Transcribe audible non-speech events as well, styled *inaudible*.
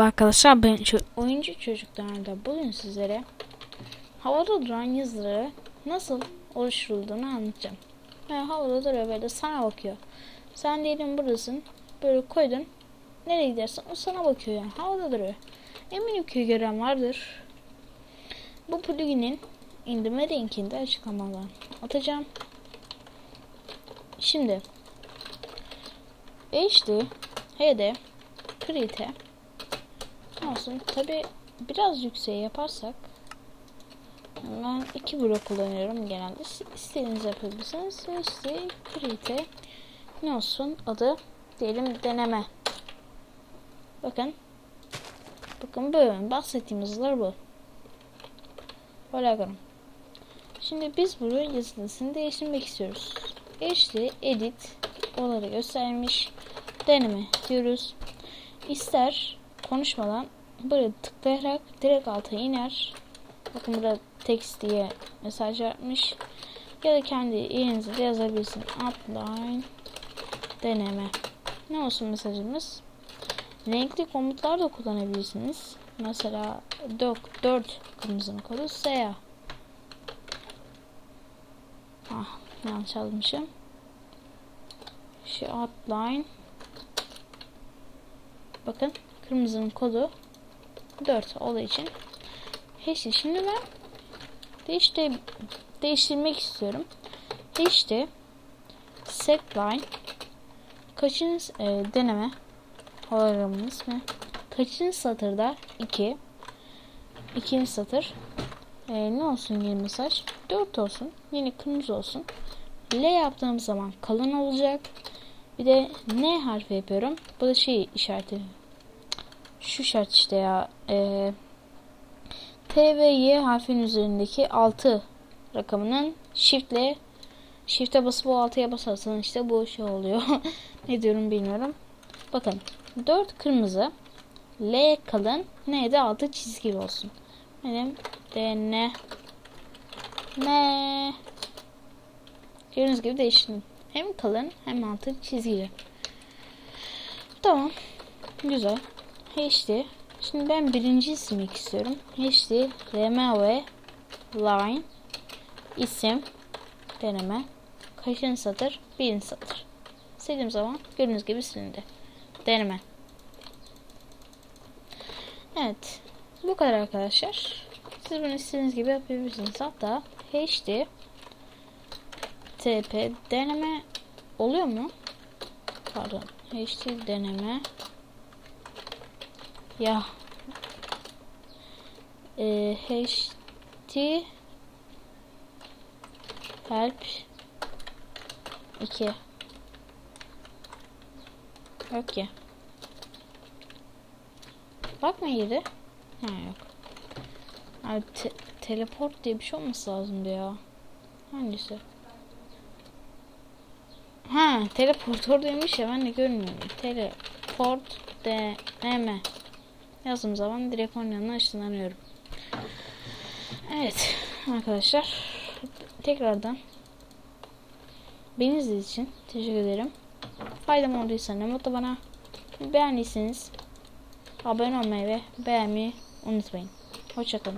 arkadaşlar ben şu oyuncu çocuklarında bugün sizlere havada duran yazıları nasıl oluşturulduğunu anlatacağım. Yani havada duruyor böyle sana bakıyor. Sen diyelim buradasın böyle koydun nereye gidersen o sana bakıyor yani havada duruyor. Eminim ki gören vardır. Bu pluginin indirme linkini de açıklamadan atacağım. Şimdi HD HD Create olsun. Tabi biraz yükseğe yaparsak ben iki blok kullanıyorum genelde. İstediğiniz yapabilirsiniz. İşte create ne olsun adı diyelim deneme. Bakın. Bakın böyle bahsettiğim yazılar bu. Hologram. Şimdi biz bunu yazılısını değiştirmek istiyoruz. İşte edit onları göstermiş. Deneme diyoruz. İster konuşmadan böyle tıklayarak direkt alta iner. Bakın burada text diye mesaj yapmış. Ya da kendi yerinize de yazabilirsin. Outline deneme. Ne olsun mesajımız? Renkli komutlar da kullanabilirsiniz. Mesela 4, 4 kırmızının kodu SEA. Ah yanlış yazmışım. Şu outline Bakın kırmızının kodu 4 olduğu için. Heşti şimdi ben değiştir değiştirmek istiyorum. İşte setline kaçıncı e, deneme hologramın ismi. Kaçıncı satırda? 2 ikinci satır. E, ne olsun yeni mesaj? 4 olsun yeni kırmızı olsun. L yaptığım zaman kalın olacak. Bir de N harfi yapıyorum. Bu da şey işareti şu şart işte ya eee T ve Y harfin üzerindeki 6 rakamının shiftle shift'e basıp o 6'ya basarsan işte bu şey oluyor. *laughs* ne diyorum bilmiyorum. Bakın 4 kırmızı L kalın N de 6 çizgili olsun. Benim D N N Gördüğünüz gibi değiştirdim. Hem kalın hem altı çizgili. Tamam. Güzel. HD Şimdi ben birinci silmek istiyorum. HD RMV line isim deneme kaçıncı satır? Birinci satır. Sildiğim zaman gördüğünüz gibi silindi. Deneme. Evet. Bu kadar arkadaşlar. Siz bunu istediğiniz gibi yapabilirsiniz. Hatta HD TP deneme oluyor mu? Pardon. HD deneme ya. E, ht help 2 yok ya. Bakma yeri ha yok. Abi te teleport diye bir şey olması lazımdı ya. Hangisi? Ha teleportor demiş ya ben de görmüyorum. Teleport deneme yazdığım zaman direkt onun yanına ışınlanıyorum. Evet arkadaşlar tekrardan beni izlediğiniz için teşekkür ederim. Faydam olduysa ne mutlu bana. Beğendiyseniz abone olmayı ve beğenmeyi unutmayın. Hoşçakalın.